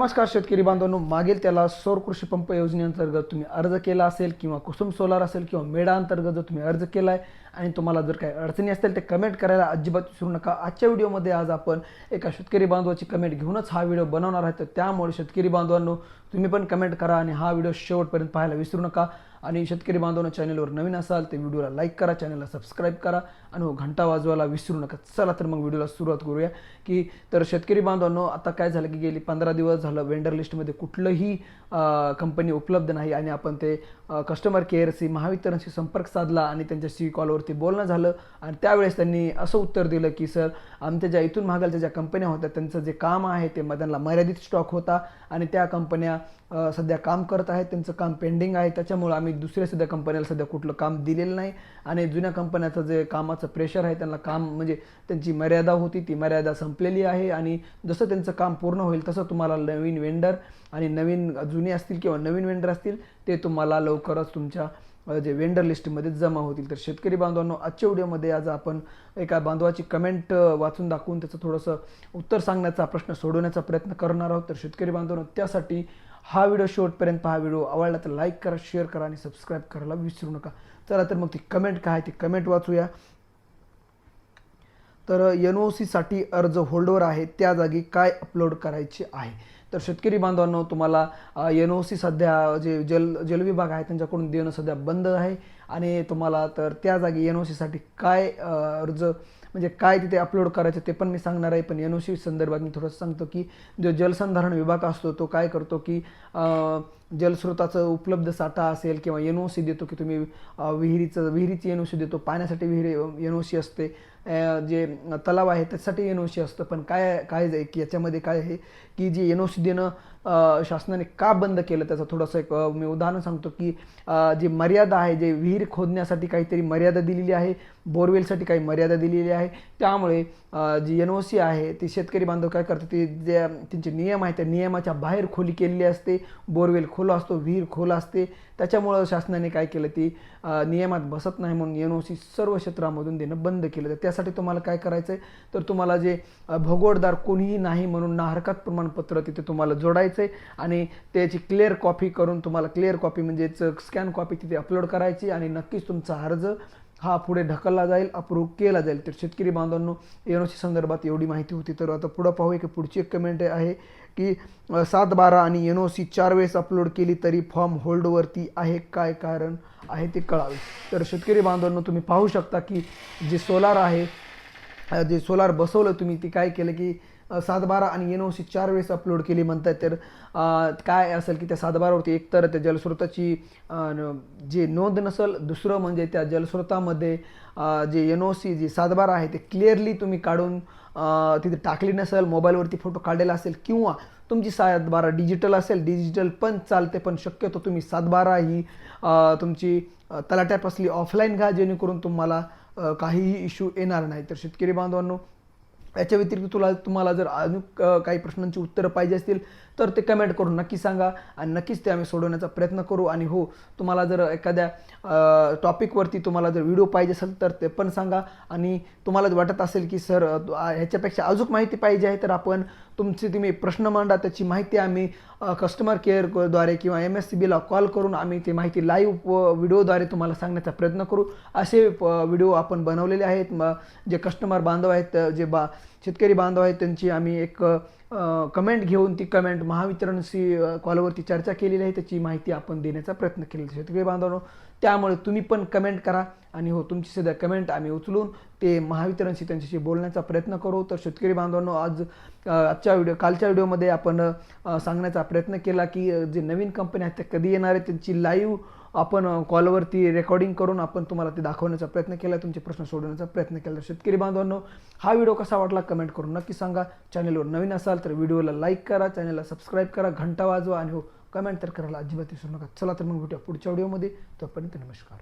नमस्कार शेतकरी बांधवांनो. मागील त्याला सौर कृषी पंप योजनेअंतर्गत तुम्ही अर्ज केला असेल किंवा कुसुम सोलार असेल किंवा मेडा अंतर्गत जर तुम्ही अर्ज केला आहे आणि तुम्हाला जर काही अडचणी असतील ते कमेंट करायला अजिबात विसरू नका. आजच्या व्हिडिओमध्ये आज आपण एका शेतकरी बांधवाची कमेंट घेऊनच हा व्हिडिओ बनवणार आहे. तर त्यामुळे शेतकरी बांधवांनो तुम्ही पण कमेंट करा आणि हा व्हिडिओ शेवटपर्यंत पाहायला विसरू नका. आणि शेतकरी बांधवांना चॅनलवर नवीन असाल तर व्हिडिओला लाईक करा चॅनलला सबस्क्राईब करा आणि हो घंटा वाजवायला विसरू नका. चला तर मग व्हिडिओला सुरुवात करूया की तर शेतकरी बांधवांनो आता काय झालं की गेली पंधरा दिवस झालं वेंडर लिस्टमध्ये कुठलंही कंपनी उपलब्ध नाही आणि आपण ते कस्टमर केअरशी महावितरणशी संपर्क साधला आणि त्यांच्याशी कॉलवरती बोलणं झालं आणि त्यावेळेस त्यांनी असं उत्तर दिलं की सर आमच्या ज्या इथून महागालच्या ज्या कंपन्या होत्या त्यांचं जे काम आहे ते म- त्यांना मर्यादित स्टॉक होता आणि त्या कंपन्या सध्या काम करत आहेत त्यांचं काम पेंडिंग आहे. त्याच्यामुळं आम्ही दुसऱ्या सध्या कंपन्याला सध्या कुठलं काम दिलेलं नाही. आणि जुन्या कंपन्याचं जे कामाचं प्रेशर आहे त्यांना काम म्हणजे त्यांची मर्यादा होती ती मर्यादा संपलेली आहे. आणि जसं त्यांचं काम पूर्ण होईल तसं तुम्हाला नवीन वेंडर आणि नवीन जुने असतील किंवा नवीन वेंडर असतील ते तुम्हाला लवकरच तुमच्या जे वेंडर लिस्टमध्ये जमा होतील. तर शेतकरी बांधवांनो आजच्या व्हिडिओमध्ये आज आपण एका बांधवाची कमेंट वाचून दाखवून त्याचं थोडंसं उत्तर सांगण्याचा प्रश्न सोडवण्याचा प्रयत्न करणार आहोत. तर शेतकरी बांधवांनो त्यासाठी हा व्हिडिओ शेवटपर्यंत पहा व्हिडिओ आवडला तर लाईक करा शेअर करा आणि सबस्क्राईब करायला विसरू नका. चला तर मग ती कमेंट काय आहे ती कमेंट वाचूया. तर एन ओ सीसाठी अर्ज होल्डवर आहे त्या जागी काय अपलोड करायचे आहे? तर शेतकरी बांधवांनो तुम्हाला एन ओ सी सध्या जे जल जलविभाग आहे त्यांच्याकडून देणं सध्या बंद आहे. आणि तुम्हाला तर त्या जागी एन ओ सीसाठी काय अर्ज म्हणजे काय तिथे अपलोड करायचं ते पण मी सांगणार आहे. पण एन ओ सी संदर्भात मी थोडंसं सांगतो की जो जलसंधारण विभाग असतो तो काय करतो की जलस्रोताचं उपलब्ध साठा असेल किंवा एन ओ सी देतो की तुम्ही विहिरीचं विहिरीची एन ओ सी देतो पाण्यासाठी विहिरी एन ओ सी असते जे तलाव आहे त्याच्यासाठी एन ओ सी असतं. पण काय काय जाय की याच्यामध्ये काय आहे की जी एन ओ सी देणं शासनाने का बंद केलं त्याचं थोडंसं एक मी उदाहरण सांगतो की जी मर्यादा आहे जे विहीर खोदण्यासाठी काहीतरी मर्यादा दिलेली आहे बोरवेलसाठी काही मर्यादा दिलेली आहे. त्यामुळे जी एन ओ सी आहे ती शेतकरी बांधव काय करतात ते ज्या त्यांचे नियम आहे त्या नियमाच्या बाहेर खोली केलेली असते. बोरवेल खोला असतो विहीर खोला असते. त्याच्यामुळं शासनाने काय केलं ती नियमात बसत नाही म्हणून एन ओ सी सर्व क्षेत्रामधून देणं बंद केलं. तर त्यासाठी तुम्हाला काय करायचं आहे तर तुम्हाला जे अ, कोणीही नाही म्हणून ना हरकत प्रमाणपत्र तिथे तुम्हाला जोडायचं आहे आणि त्याची क्लिअर कॉपी करून तुम्हाला क्लिअर कॉपी म्हणजेच स्कॅन कॉपी तिथे अपलोड करायची. आणि नक्कीच तुमचा अर्ज हा पुढे ढकलला जाईल अप्रूव्ह केला जाईल. तर शेतकरी बांधवांनो एन ओ सी संदर्भात एवढी माहिती होती. तर आता पुढं पाहूया की पुढची एक कमेंट आहे की सात बारा आणि एन ओ सी चार वेळेस अपलोड केली तरी फॉर्म होल्डवरती आहे काय कारण? आहे ते कळावे. तर शेतकरी बांधवांनो तुम्ही पाहू शकता की जे सोलार आहे जे सोलार बसवलं तुम्ही ते काय केलं की सातबारा आणि एन ओ सी चार वेळेस अपलोड केली म्हणतात तर काय असेल की त्या सातबारावरती एकतर त्या जलस्रोताची जे नोंद नसेल दुसरं म्हणजे त्या जलस्रोतामध्ये जे एन ओ सी जे सातबारा आहे ते क्लिअरली तुम्ही काढून तिथे टाकली नसेल मोबाईलवरती फोटो काढलेला असेल किंवा तुमची सातबारा डिजिटल असेल डिजिटल पण चालते पण शक्यतो तुम्ही सातबारा ही तुमची अ, तलाट्यापासली ऑफलाईन घ्या जेणेकरून तुम्हाला काहीही इश्यू येणार नाही. तर शेतकरी बांधवांनो याच्या व्यतिरिक्त तुला तुम्हाला जर अजून काही प्रश्नांची उत्तरं पाहिजे असतील तर ते कमेंट करून नक्की सांगा आणि नक्कीच ते आम्ही सोडवण्याचा प्रयत्न करू. आणि हो तुम्हाला जर एखाद्या टॉपिकवरती तुम्हाला जर व्हिडिओ पाहिजे असेल तर ते पण सांगा. आणि तुम्हाला वाटत असेल की सर ह्याच्यापेक्षा अजून माहिती पाहिजे आहे तर आपण तुमचे तुम्ही प्रश्न मांडा. त्याची माहिती आम्ही कस्टमर केअरद्वारे किंवा एम एस सी बीला कॉल करून आम्ही ती माहिती लाईव्ह व्हिडिओद्वारे तुम्हाला सांगण्याचा प्रयत्न करू. असे व्हिडिओ आपण बनवलेले आहेत. म जे कस्टमर बांधव आहेत जे बा शेतकरी बांधव आहेत त्यांची आम्ही एक कमेंट घेऊन ती कमेंट महावितरणशी कॉलवरती चर्चा केलेली आहे. त्याची माहिती आपण देण्याचा प्रयत्न केलेला शेतकरी बांधवांनो त्यामुळे तुम्ही पण कमेंट करा आणि हो तुमची सध्या कमेंट आम्ही उचलून ते महावितरणशी त्यांच्याशी बोलण्याचा प्रयत्न करू. तर शेतकरी बांधवांनो आज आजच्या व्हिडिओ कालच्या व्हिडिओमध्ये आपण सांगण्याचा प्रयत्न केला की जे नवीन कंपन्या आहेत त्या कधी येणार आहेत? त्यांची लाईव्ह आपण कॉलवरती रेकॉर्डिंग करून आपण तुम्हाला ते दाखवण्याचा प्रयत्न केला तुमचे प्रश्न सोडवण्याचा प्रयत्न केला तर शेतकरी बांधवांनो हा व्हिडिओ कसा वाटला कमेंट करून नक्की सांगा. चॅनलवर नवीन असाल तर व्हिडिओला लाईक करा चॅनलला सबस्क्राईब करा घंटा वाजवा आणि हो कमेंट तर करायला अजिबात विसरू नका. चला तर मग भेटूया पुढच्या व्हिडिओमध्ये. तोपर्यंत नमस्कार.